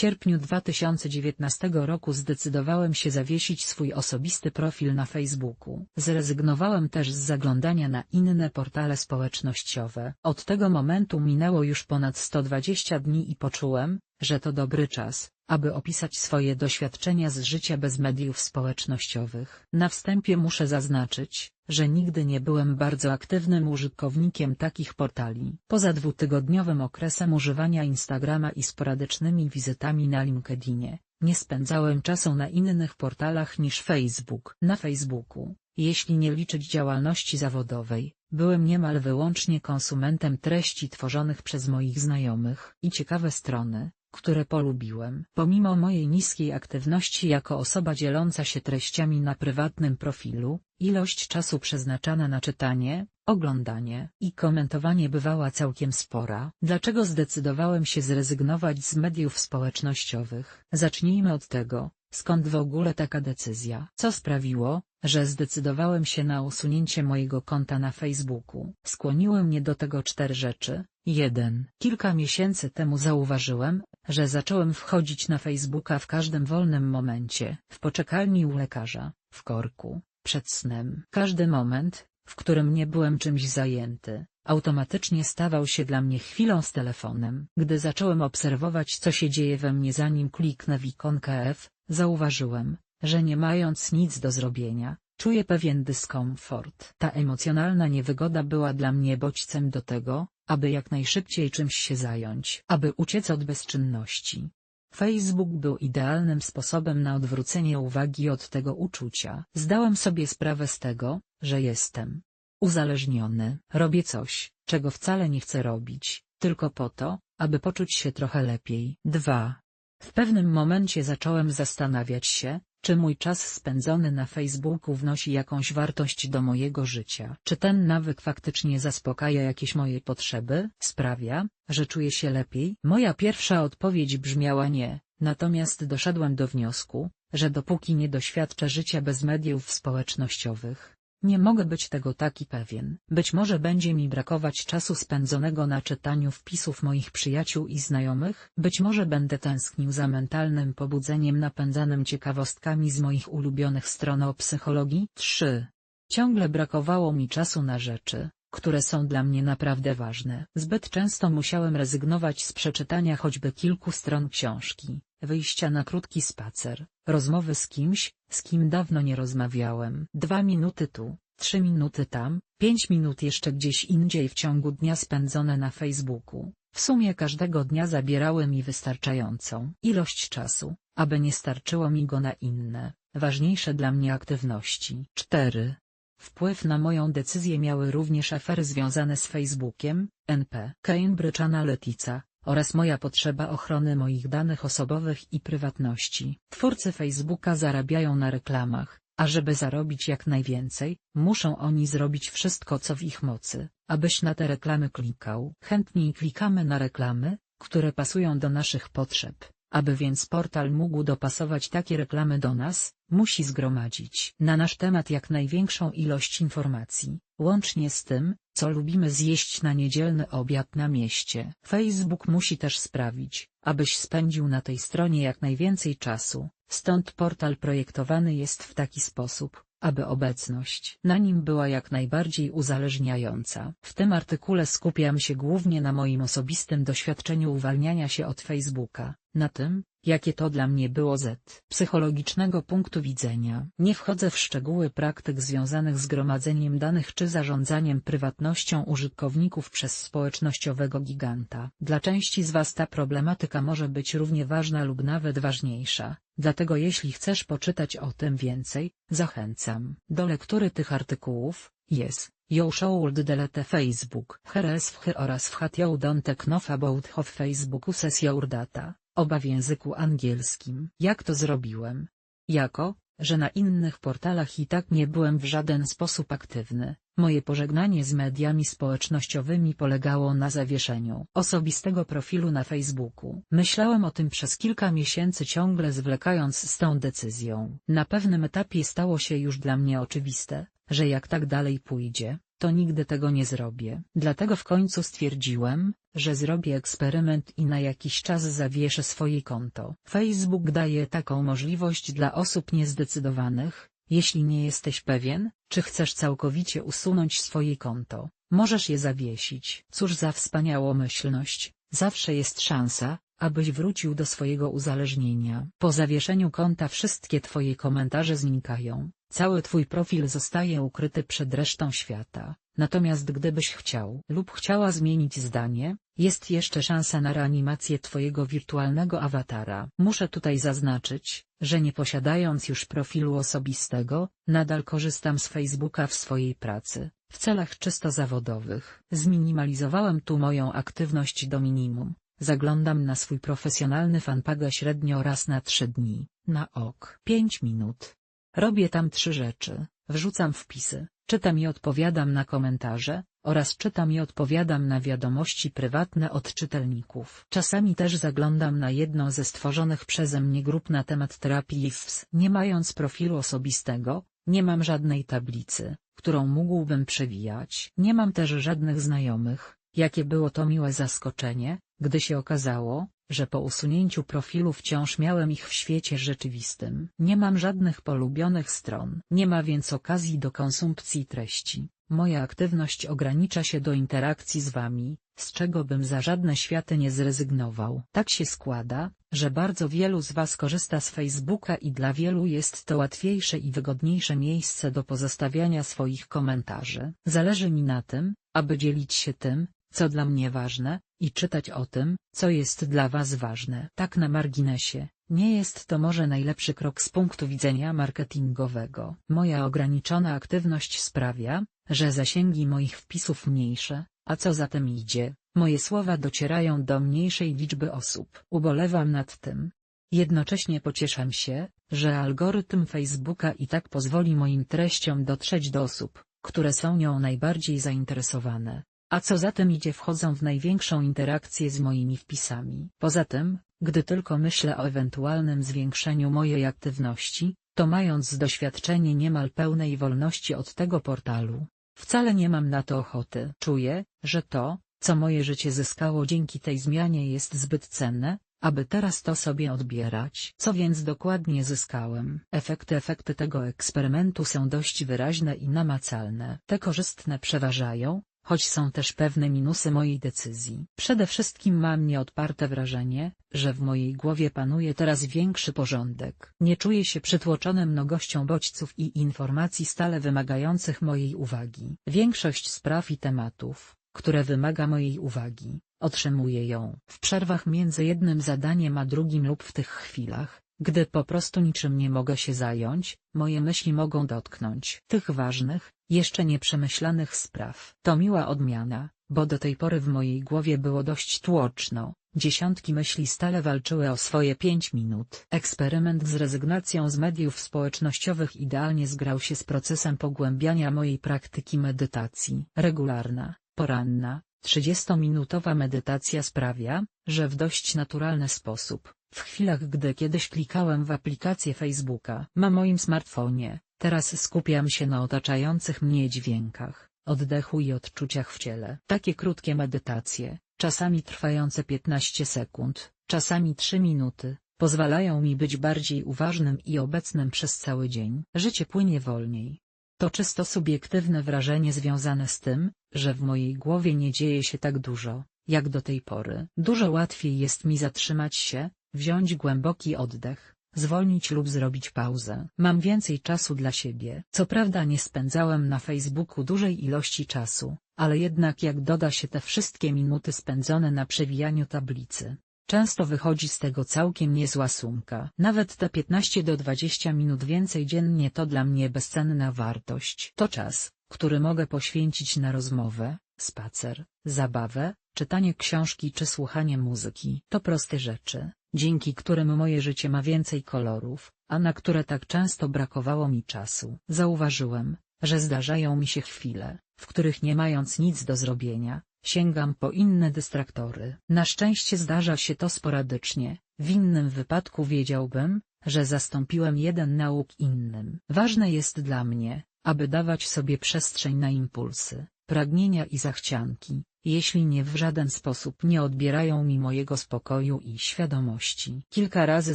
sierpniu 2019 roku zdecydowałem się zawiesić swój osobisty profil na Facebooku. Zrezygnowałem też z zaglądania na inne portale społecznościowe. Od tego momentu minęło już ponad 120 dni i poczułem, że to dobry czas, aby opisać swoje doświadczenia z życia bez mediów społecznościowych. Na wstępie muszę zaznaczyć, że nigdy nie byłem bardzo aktywnym użytkownikiem takich portali. Poza dwutygodniowym okresem używania Instagrama i sporadycznymi wizytami na LinkedInie, nie spędzałem czasu na innych portalach niż Facebook. Na Facebooku, jeśli nie liczyć działalności zawodowej, byłem niemal wyłącznie konsumentem treści tworzonych przez moich znajomych i ciekawe strony, które polubiłem. Pomimo mojej niskiej aktywności jako osoba dzieląca się treściami na prywatnym profilu, ilość czasu przeznaczana na czytanie, oglądanie i komentowanie bywała całkiem spora. Dlaczego zdecydowałem się zrezygnować z mediów społecznościowych? Zacznijmy od tego, skąd w ogóle taka decyzja. Co sprawiło, że zdecydowałem się na usunięcie mojego konta na Facebooku. Skłoniły mnie do tego cztery rzeczy. 1. Kilka miesięcy temu zauważyłem, że zacząłem wchodzić na Facebooka w każdym wolnym momencie, w poczekalni u lekarza, w korku, przed snem. Każdy moment, w którym nie byłem czymś zajęty, automatycznie stawał się dla mnie chwilą z telefonem. Gdy zacząłem obserwować co się dzieje we mnie zanim kliknę w ikonkę F, zauważyłem, że nie mając nic do zrobienia, czuję pewien dyskomfort. Ta emocjonalna niewygoda była dla mnie bodźcem do tego, aby jak najszybciej czymś się zająć, aby uciec od bezczynności. Facebook był idealnym sposobem na odwrócenie uwagi od tego uczucia. Zdałem sobie sprawę z tego, że jestem uzależniony. Robię coś, czego wcale nie chcę robić, tylko po to, aby poczuć się trochę lepiej. 2. W pewnym momencie zacząłem zastanawiać się, czy mój czas spędzony na Facebooku wnosi jakąś wartość do mojego życia? Czy ten nawyk faktycznie zaspokaja jakieś moje potrzeby? Sprawia, że czuję się lepiej? Moja pierwsza odpowiedź brzmiała nie, natomiast doszedłem do wniosku, że dopóki nie doświadczę życia bez mediów społecznościowych, nie mogę być tego taki pewien. Być może będzie mi brakować czasu spędzonego na czytaniu wpisów moich przyjaciół i znajomych. Być może będę tęsknił za mentalnym pobudzeniem napędzanym ciekawostkami z moich ulubionych stron o psychologii. 3. Ciągle brakowało mi czasu na rzeczy, które są dla mnie naprawdę ważne. Zbyt często musiałem rezygnować z przeczytania choćby kilku stron książki, wyjścia na krótki spacer, rozmowy z kimś, z kim dawno nie rozmawiałem. Dwa minuty tu, trzy minuty tam, pięć minut jeszcze gdzieś indziej w ciągu dnia spędzone na Facebooku. W sumie każdego dnia zabierały mi wystarczającą ilość czasu, aby nie starczyło mi go na inne, ważniejsze dla mnie aktywności. 4. Wpływ na moją decyzję miały również afery związane z Facebookiem, NP, Cambridge Analytica, oraz moja potrzeba ochrony moich danych osobowych i prywatności. Twórcy Facebooka zarabiają na reklamach, a żeby zarobić jak najwięcej, muszą oni zrobić wszystko co w ich mocy, abyś na te reklamy klikał. Chętniej klikamy na reklamy, które pasują do naszych potrzeb. Aby więc portal mógł dopasować takie reklamy do nas, musi zgromadzić na nasz temat jak największą ilość informacji, łącznie z tym, co lubimy zjeść na niedzielny obiad na mieście. Facebook musi też sprawić, abyś spędził na tej stronie jak najwięcej czasu, stąd portal projektowany jest w taki sposób, aby obecność na nim była jak najbardziej uzależniająca. W tym artykule skupiam się głównie na moim osobistym doświadczeniu uwalniania się od Facebooka, na tym, jakie to dla mnie było z psychologicznego punktu widzenia. Nie wchodzę w szczegóły praktyk związanych z gromadzeniem danych czy zarządzaniem prywatnością użytkowników przez społecznościowego giganta. Dla części z Was ta problematyka może być równie ważna lub nawet ważniejsza, dlatego jeśli chcesz poczytać o tym więcej, zachęcam do lektury tych artykułów. Yes, you should delete Facebook. Heres w oraz w hat you don't know about of Facebook uses your data. Oba w języku angielskim. Jak to zrobiłem? Jako, że na innych portalach i tak nie byłem w żaden sposób aktywny, moje pożegnanie z mediami społecznościowymi polegało na zawieszeniu osobistego profilu na Facebooku. Myślałem o tym przez kilka miesięcy ciągle zwlekając z tą decyzją. Na pewnym etapie stało się już dla mnie oczywiste, że jak tak dalej pójdzie, to nigdy tego nie zrobię. Dlatego w końcu stwierdziłem, że zrobię eksperyment i na jakiś czas zawieszę swoje konto. Facebook daje taką możliwość dla osób niezdecydowanych, jeśli nie jesteś pewien, czy chcesz całkowicie usunąć swoje konto, możesz je zawiesić. Cóż za wspaniałomyślność, zawsze jest szansa, abyś wrócił do swojego uzależnienia. Po zawieszeniu konta wszystkie twoje komentarze znikają, cały twój profil zostaje ukryty przed resztą świata. Natomiast gdybyś chciał lub chciała zmienić zdanie, jest jeszcze szansa na reanimację twojego wirtualnego awatara. Muszę tutaj zaznaczyć, że nie posiadając już profilu osobistego, nadal korzystam z Facebooka w swojej pracy, w celach czysto zawodowych. Zminimalizowałem tu moją aktywność do minimum. Zaglądam na swój profesjonalny fanpage średnio raz na trzy dni, na ok 5 minut. Robię tam trzy rzeczy, wrzucam wpisy, czytam i odpowiadam na komentarze, oraz czytam i odpowiadam na wiadomości prywatne od czytelników. Czasami też zaglądam na jedną ze stworzonych przeze mnie grup na temat terapii IFS. Nie mając profilu osobistego, nie mam żadnej tablicy, którą mógłbym przewijać. Nie mam też żadnych znajomych, jakie było to miłe zaskoczenie, gdy się okazało, że po usunięciu profilu wciąż miałem ich w świecie rzeczywistym. Nie mam żadnych polubionych stron. Nie ma więc okazji do konsumpcji treści. Moja aktywność ogranicza się do interakcji z wami, z czego bym za żadne światy nie zrezygnował. Tak się składa, że bardzo wielu z was korzysta z Facebooka i dla wielu jest to łatwiejsze i wygodniejsze miejsce do pozostawiania swoich komentarzy. Zależy mi na tym, aby dzielić się tym, co dla mnie ważne, i czytać o tym, co jest dla Was ważne. Tak na marginesie, nie jest to może najlepszy krok z punktu widzenia marketingowego. Moja ograniczona aktywność sprawia, że zasięgi moich wpisów mniejsze, a co za tym idzie, moje słowa docierają do mniejszej liczby osób. Ubolewam nad tym. Jednocześnie pocieszam się, że algorytm Facebooka i tak pozwoli moim treściom dotrzeć do osób, które są nią najbardziej zainteresowane. A co za tym idzie wchodzą w największą interakcję z moimi wpisami. Poza tym, gdy tylko myślę o ewentualnym zwiększeniu mojej aktywności, to mając doświadczenie niemal pełnej wolności od tego portalu, wcale nie mam na to ochoty. Czuję, że to, co moje życie zyskało dzięki tej zmianie jest zbyt cenne, aby teraz to sobie odbierać. Co więc dokładnie zyskałem? Efekty efekty tego eksperymentu są dość wyraźne i namacalne. Te korzystne przeważają, choć są też pewne minusy mojej decyzji. Przede wszystkim mam nieodparte wrażenie, że w mojej głowie panuje teraz większy porządek. Nie czuję się przytłoczony mnogością bodźców i informacji stale wymagających mojej uwagi. Większość spraw i tematów, które wymaga mojej uwagi, otrzymuję ją w przerwach między jednym zadaniem a drugim lub w tych chwilach, gdy po prostu niczym nie mogę się zająć, moje myśli mogą dotknąć tych ważnych, jeszcze nieprzemyślanych spraw. To miła odmiana, bo do tej pory w mojej głowie było dość tłoczno. Dziesiątki myśli stale walczyły o swoje pięć minut. Eksperyment z rezygnacją z mediów społecznościowych idealnie zgrał się z procesem pogłębiania mojej praktyki medytacji. Regularna, poranna, 30-minutowa medytacja sprawia, że w dość naturalny sposób, w chwilach gdy kiedyś klikałem w aplikację Facebooka na moim smartfonie, teraz skupiam się na otaczających mnie dźwiękach, oddechu i odczuciach w ciele. Takie krótkie medytacje, czasami trwające 15 sekund, czasami 3 minuty, pozwalają mi być bardziej uważnym i obecnym przez cały dzień. Życie płynie wolniej. To czysto subiektywne wrażenie związane z tym, że w mojej głowie nie dzieje się tak dużo, jak do tej pory. Dużo łatwiej jest mi zatrzymać się, wziąć głęboki oddech, zwolnić lub zrobić pauzę. Mam więcej czasu dla siebie. Co prawda nie spędzałem na Facebooku dużej ilości czasu, ale jednak jak doda się te wszystkie minuty spędzone na przewijaniu tablicy, często wychodzi z tego całkiem niezła sumka. Nawet te 15 do 20 minut więcej dziennie to dla mnie bezcenna wartość. To czas, który mogę poświęcić na rozmowę, spacer, zabawę, czytanie książki czy słuchanie muzyki. To proste rzeczy, dzięki którym moje życie ma więcej kolorów, a na które tak często brakowało mi czasu. Zauważyłem, że zdarzają mi się chwile, w których nie mając nic do zrobienia, sięgam po inne dystraktory. Na szczęście zdarza się to sporadycznie, w innym wypadku wiedziałbym, że zastąpiłem jeden nauk innym. Ważne jest dla mnie, aby dawać sobie przestrzeń na impulsy, pragnienia i zachcianki, jeśli nie w żaden sposób nie odbierają mi mojego spokoju i świadomości. Kilka razy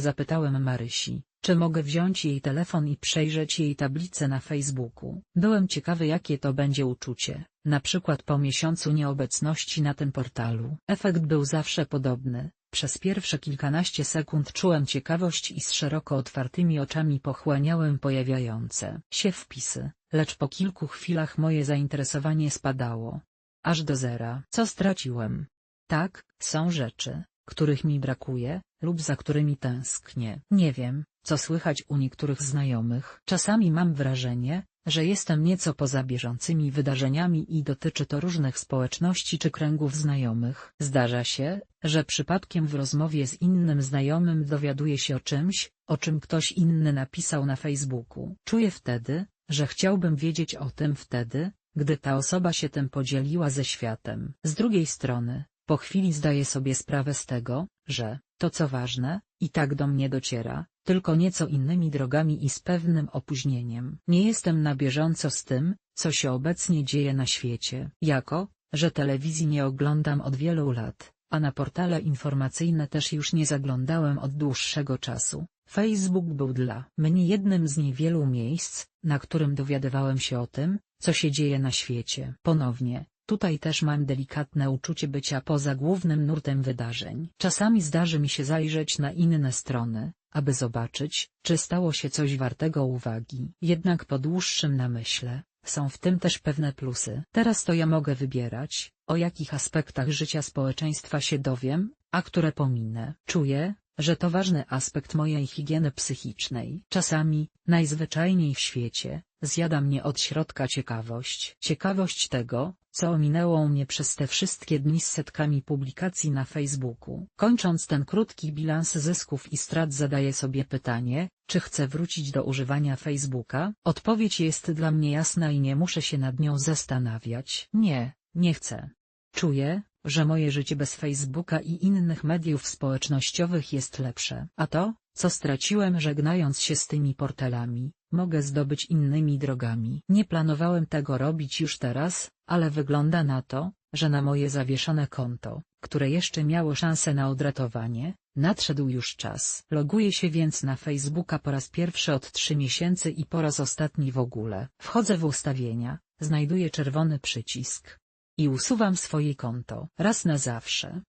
zapytałem Marysi, czy mogę wziąć jej telefon i przejrzeć jej tablicę na Facebooku. Byłem ciekawy jakie to będzie uczucie, na przykład po miesiącu nieobecności na tym portalu. Efekt był zawsze podobny. Przez pierwsze kilkanaście sekund czułem ciekawość i z szeroko otwartymi oczami pochłaniałem pojawiające się wpisy, lecz po kilku chwilach moje zainteresowanie spadało. Aż do zera. Co straciłem? Tak, są rzeczy, których mi brakuje, lub za którymi tęsknię. Nie wiem, co słychać u niektórych znajomych. Czasami mam wrażenie, że jestem nieco poza bieżącymi wydarzeniami i dotyczy to różnych społeczności czy kręgów znajomych. Zdarza się, że przypadkiem w rozmowie z innym znajomym dowiaduję się o czymś, o czym ktoś inny napisał na Facebooku. Czuję wtedy, że chciałbym wiedzieć o tym wtedy, gdy ta osoba się tym podzieliła ze światem. Z drugiej strony, po chwili zdaję sobie sprawę z tego, że, to co ważne, i tak do mnie dociera, tylko nieco innymi drogami i z pewnym opóźnieniem. Nie jestem na bieżąco z tym, co się obecnie dzieje na świecie. Jako, że telewizji nie oglądam od wielu lat, a na portale informacyjne też już nie zaglądałem od dłuższego czasu. Facebook był dla mnie jednym z niewielu miejsc, na którym dowiadywałem się o tym, co się dzieje na świecie. Ponownie, Tutaj też mam delikatne uczucie bycia poza głównym nurtem wydarzeń. Czasami zdarzy mi się zajrzeć na inne strony, aby zobaczyć, czy stało się coś wartego uwagi. Jednak po dłuższym namyśle, są w tym też pewne plusy. Teraz to ja mogę wybierać, o jakich aspektach życia społeczeństwa się dowiem, a które pominę. Czuję, że to ważny aspekt mojej higieny psychicznej. Czasami, najzwyczajniej w świecie, zjada mnie od środka ciekawość. Ciekawość tego, co ominęło mnie przez te wszystkie dni z setkami publikacji na Facebooku. Kończąc ten krótki bilans zysków i strat zadaję sobie pytanie, czy chcę wrócić do używania Facebooka? Odpowiedź jest dla mnie jasna i nie muszę się nad nią zastanawiać. Nie, nie chcę. Czuję, że moje życie bez Facebooka i innych mediów społecznościowych jest lepsze. A to, co straciłem żegnając się z tymi portalami, mogę zdobyć innymi drogami. Nie planowałem tego robić już teraz, ale wygląda na to, że na moje zawieszone konto, które jeszcze miało szansę na odratowanie, nadszedł już czas. Loguję się więc na Facebooka po raz pierwszy od 3 miesięcy i po raz ostatni w ogóle. Wchodzę w ustawienia, znajduję czerwony przycisk. I usuwam swoje konto, raz na zawsze.